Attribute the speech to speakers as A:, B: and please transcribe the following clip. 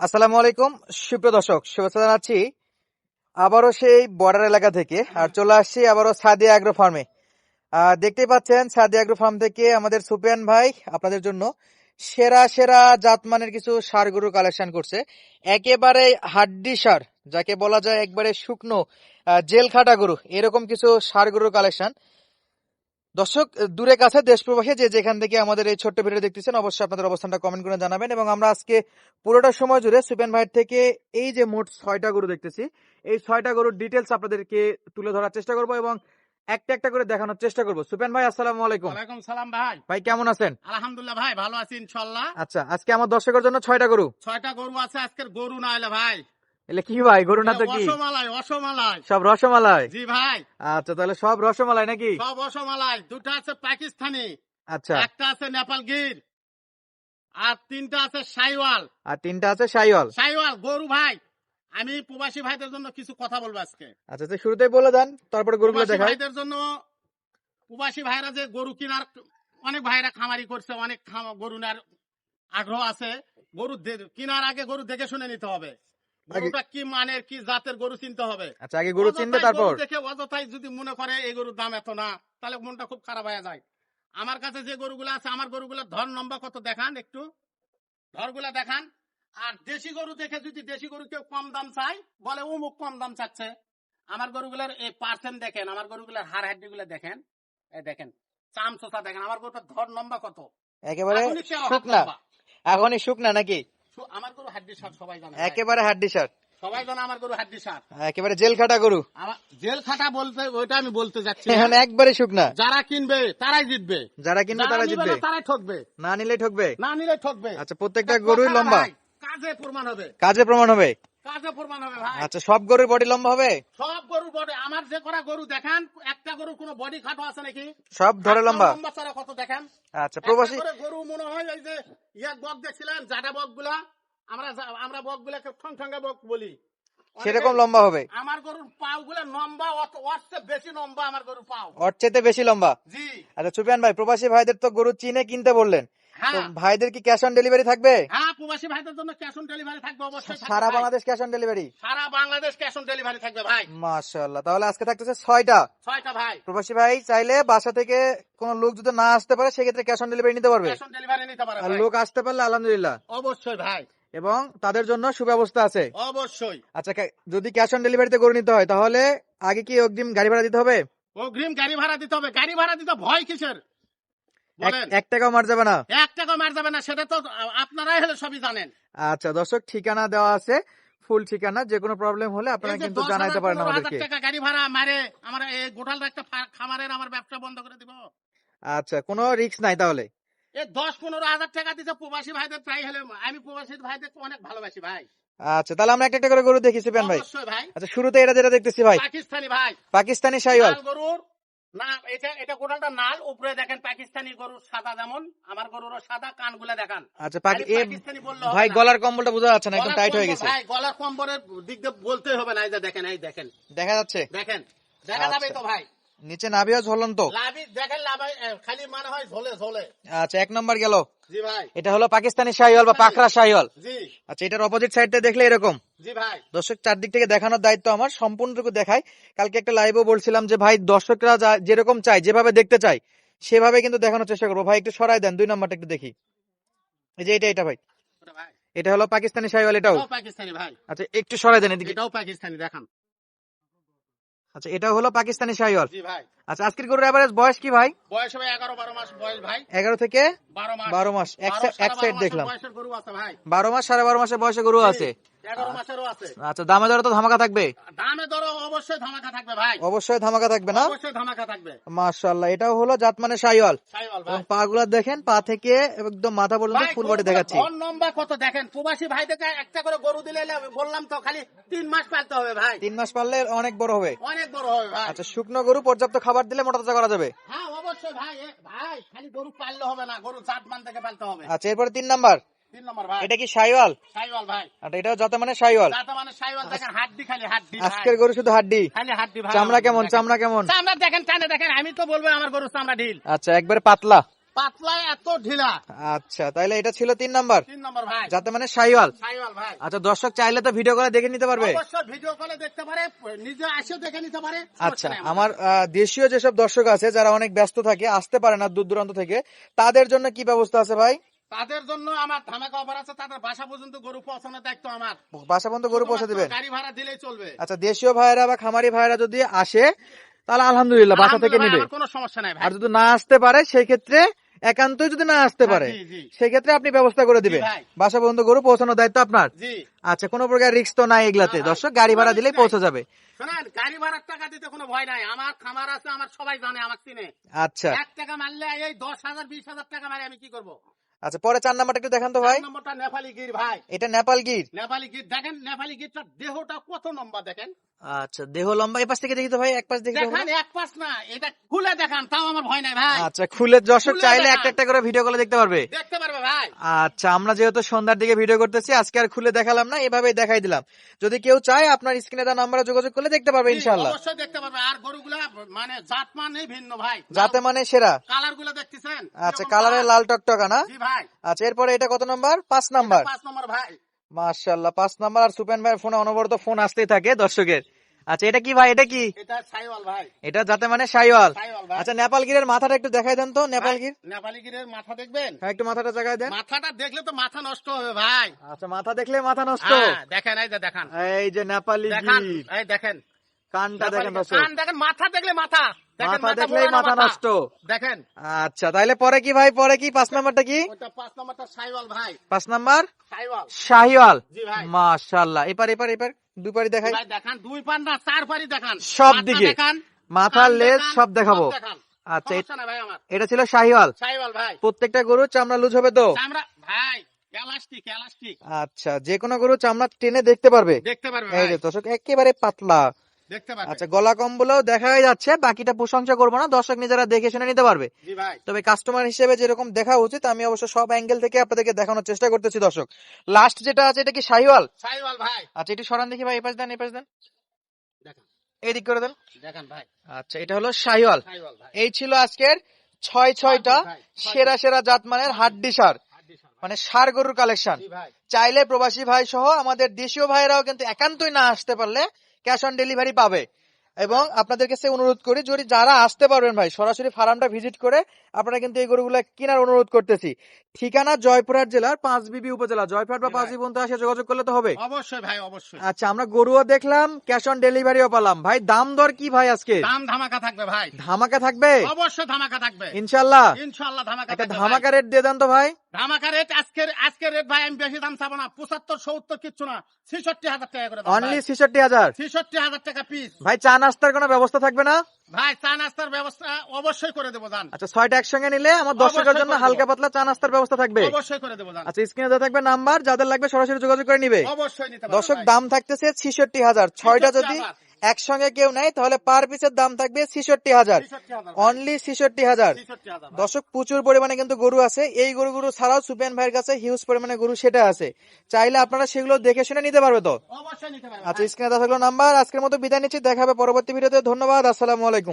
A: আসসালামু আলাইকুম। সুপ্রিয় দর্শক, শুভেচ্ছা জানাচ্ছি। আবারও সেই বর্ডার এলাকা থেকে আর চলে আসছি আবারও সাদিয়া অ্যাগ্রো ফার্মে দেখতেই পাচ্ছেন, সাদিয়া অ্যাগ্রো ফার্ম থেকে আমাদের সুপিয়ান ভাই আপনাদের জন্য সেরা সেরা জাতমানের কিছু সার গরু কালেকশন করছে। একেবারে হাড্ডি সার, যাকে বলা যায় একবারে শুকনো জেল খাটা গরু, এরকম কিছু সার গরুর কালেকশন দর্শক দূরে কাছে দেশ প্রবাসী যে যেখান থেকে আমাদের এই ছোট্ট ভিডিও দেখতেছেন অবশ্যই আপনাদের অবস্থানটা কমেন্ট করে জানাবেন। এবং আমরা আজকে পুরোটা সময় জুড়ে সুপেন ভাইয়ের থেকে এই যে মোট ছয়টা গরু দেখতেছি এই ছয়টা গরুর ডিটেলস আপনাদেরকে তুলে ধরার চেষ্টা করব এবং একটা একটা করে দেখানোর চেষ্টা করব। সুপেন ভাই আসসালামু আলাইকুম।
B: ওয়ালাইকুম সালাম ভাই।
A: ভাই কেমন আছেন?
B: আলহামদুলিল্লাহ ভাই ভালো আছি ইনশাল্লাহ
A: আচ্ছা আজকে আমার দর্শকের জন্য ছয়টা গরু।
B: ছয়টা গরু আছে আজকের গরু না এলে ভাই।
A: এলে কি ভাই গরু না তো কি?
B: অসমালাই অসমালাই
A: সব রসমালাই?
B: জি ভাই।
A: আচ্ছা তাহলে সব রসমালাই নাকি?
B: সব অসমালাই দুটো আছে পাকিস্তানি
A: আচ্ছা।
B: একটা আছে নেপাল গির আর তিনটা আছে সাইওয়াল।
A: আর তিনটা আছে সাইওয়াল?
B: সাইওয়াল গরু ভাই আমি প্রবাসী ভাইদের জন্য কিছু কথা বলব আজকে।
A: আচ্ছা তো শুরুতেই বলে দেন তারপরে গরুগুলো
B: প্রবাসী
A: দেখাই।
B: ভাইদের জন্য প্রবাসী ভাইরা যে গরু কেনার অনেক ভাইরা খামারি করছে অনেক গরু নেওয়ার আগ্রহ আছে। গরু কেনার আগে গরু দেখে শুনে নিতে হবে। গরুটা কি মানের কি জাতের গরু চিনতে হবে?
A: আচ্ছা আগে গরু
B: অযথাই
A: তারপর?
B: দেখে অযথাই যদি মনে করে এই গরুর দাম এত না তাহলে মনটা খুব খারাপ হয়ে যায়। আমার কাছে যে গরুগুলো আছে আমার গরুগুলোর ধর নম্বর কত দেখান একটু? ধরগুলা দেখান। আর দেশি গরু দেখে যদি দেশি গরু কেউ কম দাম চাই বলে অমুক কম দাম চাচ্ছে। আমার গরুগুলার এই পার্সেন্ট দেখেন আমার গরুগুলার হাড় হাড্ডি গুলা দেখেন দেখেন চাম চোষা দেখেন আমার গরুটার ধর নম্বর কত?
A: একেবারে শুকনা। এখনই শুকনা নাকি?
B: আমার গরু হাড্ডি সবাই জানে।
A: একেবারে হাড্ডি
B: সবাই জানে আমার গরু হাড্ডি
A: একেবারে জেল খাটা গরু।
B: আমার জেল খাটা বলতে ওইটা আমি বলতে যাচ্ছি না।
A: একবারে শুকনা
B: যারা কিনবে তারাই জিতবে।
A: যারা কিনবে
B: তারাই
A: তারা জিতবে।
B: তারাই ঠকবে।
A: না নিলে ঠকবে?
B: না নিলে ঠকবে।
A: আচ্ছা প্রত্যেকটা গরুই লম্বা।
B: কাজে প্রমাণ হবে।
A: কাজে প্রমাণ হবে।
B: কাজে প্রমাণ হবে ভাই।
A: আচ্ছা সব গরুর বডি লম্বা হবে?
B: সব গরুর বডি আমার যে করা গরু দেখান একটা গরুর কোনো বডি খাটো আছে নাকি?
A: সব ধরে লম্বা?
B: লম্বা ছাড়া কত দেখেন?
A: আচ্ছা প্রবাসী
B: একটা করে গরু মনে হয় এই যে ইয়াক বক দেখছিলেন জাডা বকগুলা আমরা যা- আমরা বক গুলাকে ঠং ঠঙ্গা বক বলি। অনেকে-
A: সেরকম লম্বা হবে?
B: আমার গরুর পাও গুলা লম্বা অত অর্থে বেশি লম্বা আমার গরুর পাও।
A: ওর চেয়ে বেশি লম্বা?
B: জি।
A: আচ্ছা ভাই প্রবাসী ভাইদের তো গরু চিনে কিনতে বললেন। ভাইদের কি ক্যাশ অন ডেলিভারি থাকবে?
B: হ্যাঁ প্রবাসী ভাইদের জন্য ক্যাশ অন ডেলিভারি থাকবে অবশ্যই
A: সারা বাংলাদেশ ক্যাশ অন ডেলিভারি
B: সারা বাংলাদেশ ক্যাশ অন ডেলিভারি থাকবে ভাই।
A: মাশাআল্লাহ তাহলে আজকে থাকতেছে ছয়টা।
B: ছয়টা ভাই।
A: প্রবাসী ভাই চাইলে বাসা থেকে কোন লোক যদি না আসতে পারে সেক্ষেত্রে ক্যাশ অন ডেলিভারি নিতে পারবে।
B: ক্যাশ অন ডেলিভারি নিতে পারে
A: আর লোক আসতে পারলে আলহামদুলিল্লাহ।
B: অবশ্যই ভাই।
A: এবং তাদের জন্য সুব্যবস্থা আছে।
B: অবশ্যই।
A: আচ্ছা যদি ক্যাশ অন ডেলিভারিতে গরু নিতে হয় তাহলে আগে কি অগ্রিম গাড়ি ভাড়া দিতে হবে?
B: অগ্রিম গাড়ি ভাড়া দিতে হবে। গাড়ি ভাড়া দিতে ভয় কিসের?
A: এক- টাকাও মার যাবে না।
B: এক টাকা মার যাবে না সেটা তো আপনারাই হলে সবই জানেন।
A: আচ্ছা দর্শক ঠিকানা দেওয়া আছে ফুল ঠিকানা যে কোনো প্রবলেম হলে আপনারা কিন্তু জানাইতে পারেন আমাদেরকে।
B: টাকা গাড়ি ভাড়া মারে আমার এই একটা খামারের আমার ব্যবসা বন্ধ করে দিব।
A: আচ্ছা কোনো রিস্ক নাই তাহলে?
B: এই দশ পনেরো হাজার টাকা দিতে প্রবাসী ভাইদের প্রায় হলে আমি প্রবাসী ভাইদের অনেক ভালোবাসি ভাই।
A: আচ্ছা তাহলে আমরা একটা একটা করে গরু দেখি সিপিয়ান ভাই।
B: ভাই।
A: আচ্ছা শুরুতে এটা যেটা দেখতেছি ভাই।
B: পাকিস্তানি ভাই।
A: পাকিস্তানি শাহিওয়াল।
B: গরুর না এটা এটা গোটালটা নাল উপরে দেখেন পাকিস্তানি গরুর সাদা যেমন আমার গরুরও সাদা কানগুলা দেখান।
A: আচ্ছা
B: পাকিস্তানি বলল
A: ভাই গলার কম্বলটা বোঝা যাচ্ছে না একদম
B: গলার
A: টাইট হয়ে গেছে।
B: ভাই গলার কম্বলের দিক দিয়ে বলতে হবে না এই যে দেখেন এই দেখেন।
A: দেখা যাচ্ছে?
B: দেখেন দেখা যাবে। তো ভাই।
A: নিচে নাভিও ঝুলন্ত
B: দেখেন খালি মানে হয় ঝোলে ঝোলে।
A: আচ্ছা এক নম্বর গেল।
B: জি ভাই।
A: এটা হলো পাকিস্তানি শাহিওয়াল বা পাকড়া শাহিওয়াল।
B: জি।
A: আচ্ছা এটার অপোজিট সাইডটা দেখলে এরকম।
B: জি ভাই।
A: দর্শক চারদিক থেকে দেখানোর দায়িত্ব আমার সম্পূর্ণটুকু দেখাই। কালকে একটা লাইভও বলছিলাম যে ভাই দর্শকরা যেরকম চাই যেভাবে দেখতে চাই সেভাবে কিন্তু দেখানোর চেষ্টা করব। ভাই একটু সরাই দেন দুই নম্বরটা একটু দেখি। এই যে এটা এটা ভাই। এটা হলো পাকিস্তানি শাহিওয়াল এটাও।
B: এটাও পাকিস্তানি ভাই।
A: আচ্ছা একটু সরাই দেন এদিকে।
B: এটাও পাকিস্তানি দেখান।
A: আচ্ছা এটা হলো পাকিস্তানি শাহিওয়াল।
B: জি ভাই।
A: আচ্ছা আজকের গরুর অ্যাভারেজ বয়স কি ভাই?
B: বয়স হবে এগারো বারো মাস বয়স ভাই।
A: এগারো থেকে
B: বারো মাস।
A: বারো মাস। এক সাইড দেখলাম
B: মাসের বয়সের গরু আছে ভাই।
A: বারো মাস সাড়ে বারো মাসের বয়সে গরু আছে।
B: এগারো মাসেরও আছে।
A: আচ্ছা দামে দরে তো ধামাকা থাকবে?
B: দামে ধরো অবশ্যই ধামাকা থাকবে ভাই।
A: অবশ্যই ধামাকা থাকবে না?
B: অবশ্যই ধামাকা থাকবে।
A: মাশাআল্লাহ এটাও হলো জাত মানে
B: সাইওয়াল
A: এবং পা গুলা দেখেন পা থেকে একদম মাথা পর্যন্ত ফুল বডি দেখাচ্ছি।
B: ধন নম্বর কত দেখেন? প্রবাসী ভাই দেখে একটা করে গরু দিলে বললাম তো খালি তিন মাস পালতে হবে ভাই।
A: তিন মাস পারলে অনেক বড় হবে।
B: অনেক বড় হবে ভাই।
A: আচ্ছা শুকনো গরু পর্যাপ্ত খাবার দিলে মোটা তাজা করা যাবে?
B: হ্যাঁ অবশ্যই ভাই। ভাই খালি গরু পাললে হবে না গরু জাত মান থেকে পালতে হবে।
A: আচ্ছা এরপরে তিন নাম্বার।
B: তিন নম্বর ভাই।
A: এটা কি শাহিওয়াল
B: সাইওয়াল ভাই।
A: আর এটাও যত মানে শাহিওয়াল
B: যাতে মানে সাইওয়াল দেখেন হাড্ডি খালি হাড্ডি
A: আজকের গরু শুধু হাড্ডি?
B: খালি হাড্ডি ভাই।
A: চামড়া কেমন চামড়া কেমন?
B: চামড়া দেখেন টানে দেখেন আমি তো বলব আমার গরু চামড়া ঢিল।
A: আচ্ছা একবারে পাতলা?
B: পাতলা এত ঢিলা।
A: আচ্ছা তাহলে এটা ছিল তিন নাম্বার?
B: তিন নম্বর ভাই।
A: যাতে মানে
B: ভাই।
A: আচ্ছা দর্শক চাইলে তো ভিডিও করে দেখে নিতে পারবে।
B: অবশ্যই ভিডিও কলে দেখতে পারে নিজে এসে দেখে নিতে পারে।
A: আচ্ছা আমার দেশীয় যেসব দর্শক আছে যারা অনেক ব্যস্ত থাকে আসতে পারে না দূর দূরান্ত থেকে তাদের জন্য কি ব্যবস্থা আছে ভাই?
B: তাদের জন্য আমার ধামাকা অফার আছে তাদের বাসা পর্যন্ত গরু পৌঁছানোর দায়িত্ব আমার।
A: বাসা পর্যন্ত গরু পৌঁছে দিবেন?
B: গাড়ি ভাড়া দিলেই চলবে।
A: আচ্ছা দেশীয় ভাইয়েরা বা খামারি ভাইয়েরা যদি আসে তাহলে আলহামদুলিল্লাহ বাসা থেকে নিবে।
B: কোনো সমস্যা নাই ভাই।
A: আর যদি না আসতে পারে সেই ক্ষেত্রে একান্তই যদি না আসতে পারে
B: জি, জি।
A: সেই ক্ষেত্রে আপনি ব্যবস্থা করে দিবেন। বাসা পর্যন্ত গরু পৌঁছানোর দায়িত্ব আপনার।
B: জি।
A: আচ্ছা কোনো প্রকার রিস্ক তো নাই এগুলাতে। দর্শক গাড়ি ভাড়া দিলেই পৌঁছে যাবে।
B: শোনেন গাড়ি ভাড়ার টাকা দিতে কোনো ভয় নাই। আমার খামার আছে আমার সবাই জানে আমার চিনে।
A: আচ্ছা।
B: এক টাকা মারলে এই দশ হাজার বিশ হাজার টাকা মারে আমি কি করব?
A: আচ্ছা পরে চার নাম্বারটা একটু দেখান তো ভাই।
B: নাম্বারটা নেপালি গির ভাই।
A: এটা নেপাল গির
B: নেপালি গির দেখেন নেপালি গিরটার দেহটা কত লম্বা দেখেন?
A: আচ্ছা দেহ লম্বা এই পাশ থেকে দেখি তো ভাই এক পাশ দেখি
B: দেখান এক পাশ না এটা খুলে দেখান তাও আমার ভয় নাই ভাই।
A: আচ্ছা খুলে দর্শক চাইলে একটা একটা করে ভিডিও করে দেখতে পারবে।
B: দেখতে পারবে ভাই।
A: আচ্ছা আমরা যেহেতু সন্ধ্যার দিকে ভিডিও করতেছি আজকে আর খুলে দেখালাম না এভাবে দেখাই দিলাম। যদি কেউ চায় আপনার স্ক্রিনে দেওয়া নাম্বারে যোগাযোগ করলে দেখতে পারবে
B: জি,
A: ইনশাল্লাহ
B: অবশ্যই দেখতে পারবে। আর গরুগুলা মানে জাত মানে ভিন্ন ভাই।
A: যাতে মানে সেরা।
B: কালারগুলো দেখতেছেন?
A: আচ্ছা কালারে? লাল টকটকা না?
B: জি ভাই।
A: আচ্ছা এরপরে এটা কত নাম্বার পাঁচ নাম্বার
B: পাঁচ নম্বর ভাই।
A: মাশাল্লাহ পাঁচ নাম্বার আর সুপেন ভাইয়ের ফোনে অনবরত ফোন আসতেই থাকে দর্শকের। আচ্ছা এটা কি ভাই? এটা কি?
B: এটা সাইওয়াল ভাই।
A: এটা যাতে মানে সাইওয়াল। আচ্ছা নেপাল গিরের মাথাটা একটু দেখাই দেন তো নেপাল গির।
B: নেপালি গিরের মাথা দেখবেন?
A: হ্যাঁ একটু মাথাটা জায়গায় দেন।
B: মাথাটা দেখলে তো মাথা নষ্ট হবে ভাই।
A: আচ্ছা মাথা দেখলে মাথা নষ্ট।
B: হ্যাঁ, দেখেন এই যে দেখান।
A: এই যে নেপালি
B: এই দেখেন।
A: কানটা দেখেন
B: কান দেখেন মাথা দেখলে মাথা।
A: মাথা দেখলেই মাথা নষ্ট।
B: দেখেন।
A: আচ্ছা তাইলে পরে কি ভাই? পরে কি? পাঁচ নাম্বারটা কি?
B: পাঁচ নম্বরটা সাইওয়াল ভাই।
A: পাঁচ নাম্বার? শাহিওয়াল।
B: জি
A: মাশাল্লাহ এপার এপার এপার। দুই পারি দেখাই।
B: দেখান। দুই পার না চার পারি দেখান।
A: সব দিকে। মাথার লেজ সব দেখাবো। আচ্ছা এটা ছিল শাহিওয়াল।
B: শাহিওয়াল ভাই।
A: প্রত্যেকটা গরু চামড়া লুজ হবে তো?
B: ভাই
A: আচ্ছা যে কোনো গরু চামড়া টেনে দেখতে পারবে।
B: দেখতে পারবে
A: এই যে দর্শক একেবারে পাতলা। আচ্ছা গলা কম্বলেও দেখাই যাচ্ছে বাকিটা প্রশংসা করব না দর্শক নিজেরা দেখে শুনে নিতে পারবে। তবে কাস্টমার হিসেবে যেরকম দেখা উচিত আমি অবশ্য সব অ্যাঙ্গেল থেকে আপনাদেরকে দেখানোর চেষ্টা করতেছি দর্শক। লাস্ট যেটা আছে এটা কি শাহিওয়াল
B: ভাই।
A: আচ্ছা একটু সরান দেখি ভাই এপাশ দেন এপাশ দেন। এদিক করে দেন।
B: দেখান ভাই।
A: আচ্ছা এটা হলো শাহিওয়াল এই ছিল আজকের ছয় ছয়টা সেরা সেরা জাতমানের হাড্ডি সার। মানে সার গরুর কালেকশন চাইলে প্রবাসী ভাই সহ আমাদের দেশীয় ভাইরাও কিন্তু একান্তই না আসতে পারলে ক্যাশ অন ডেলিভারি পাবে। এবং আপনাদের কাছে অনুরোধ করি, যদি যারা আসতে পারবেন ভাই, সরাসরি ফার্মটা ভিজিট করে আপনারা কিন্তু এই গরুগুলো কেনার অনুরোধ করতেছি। ঠিকানা জয়পুরহাট জেলার পাঁচ বিবি উপজেলা। জয়পুরহাট বা পাঁচ
B: ভাই।
A: বিবি পর্যন্ত যোগাযোগ করলে তো হবে।
B: অবশ্যই ভাই অবশ্যই।
A: আচ্ছা আমরা গরুও দেখলাম ক্যাশ অন ডেলিভারিও পেলাম। ভাই দাম দর কি ভাই আজকে?
B: দাম ধামাকা থাকবে ভাই।
A: ধামাকা থাকবে?
B: অবশ্যই ধামাকা থাকবে।
A: ইনশাল্লাহ
B: ইনশাআল্লাহ ধামাকা
A: একটা ধামাকা রেট দিয়ে দেন তো ভাই।
B: ধামাকা রেট আজকের আজকের রেট ভাই আমি বেশি দাম চাবো না। পঁচাত্তর সত্তর কিচ্ছু না। ছেষট্টি হাজার টাকা করে
A: অনলি ছেষট্টি হাজার?
B: ছেষট্টি হাজার টাকা পিস
A: ভাই চা নাস্তার কোনো ব্যবস্থা থাকবে না?
B: ভাই চা নাস্তার ব্যবস্থা অবশ্যই করে দেবো জান।
A: আচ্ছা ছয়টা একসঙ্গে নিলে আমার দর্শকের জন্য হালকা পাতলা চা নাস্তার ব্যবস্থা থাকবে।
B: অবশ্যই করে দেবো
A: আচ্ছা স্ক্রিনে দেওয়া থাকবে নাম্বার যাদের লাগবে সরাসরি যোগাযোগ করে নিবে।
B: অবশ্যই নিতে
A: দর্শক দাম থাকতেছে ছিষট্টি হাজার। ছয়টা যদি
B: 66,000
A: একসঙ্গে কেউ নেয় তাহলে পার পিসের দাম থাকবে ছিষট্টি হাজার। অনলি ছিষট্টি হাজার।
B: 66,000 ভাই।
A: দর্শক প্রচুর পরিমাণে কিন্তু গরু আছে। এই গরুগুলো ছাড়াও সুপেন ভাইয়ের কাছে হিউজ পরিমাণে গরু সেটা আছে। চাইলে আপনারা সেগুলো দেখে শুনে নিতে পারবে তো? আচ্ছা। স্ক্রিনে দেওয়া থাকল নাম্বার আজকের মতো বিদায় নিচ্ছি। দেখাবে পরবর্তী ভিডিওতে। ধন্যবাদ। আসসালামু আলাইকুম।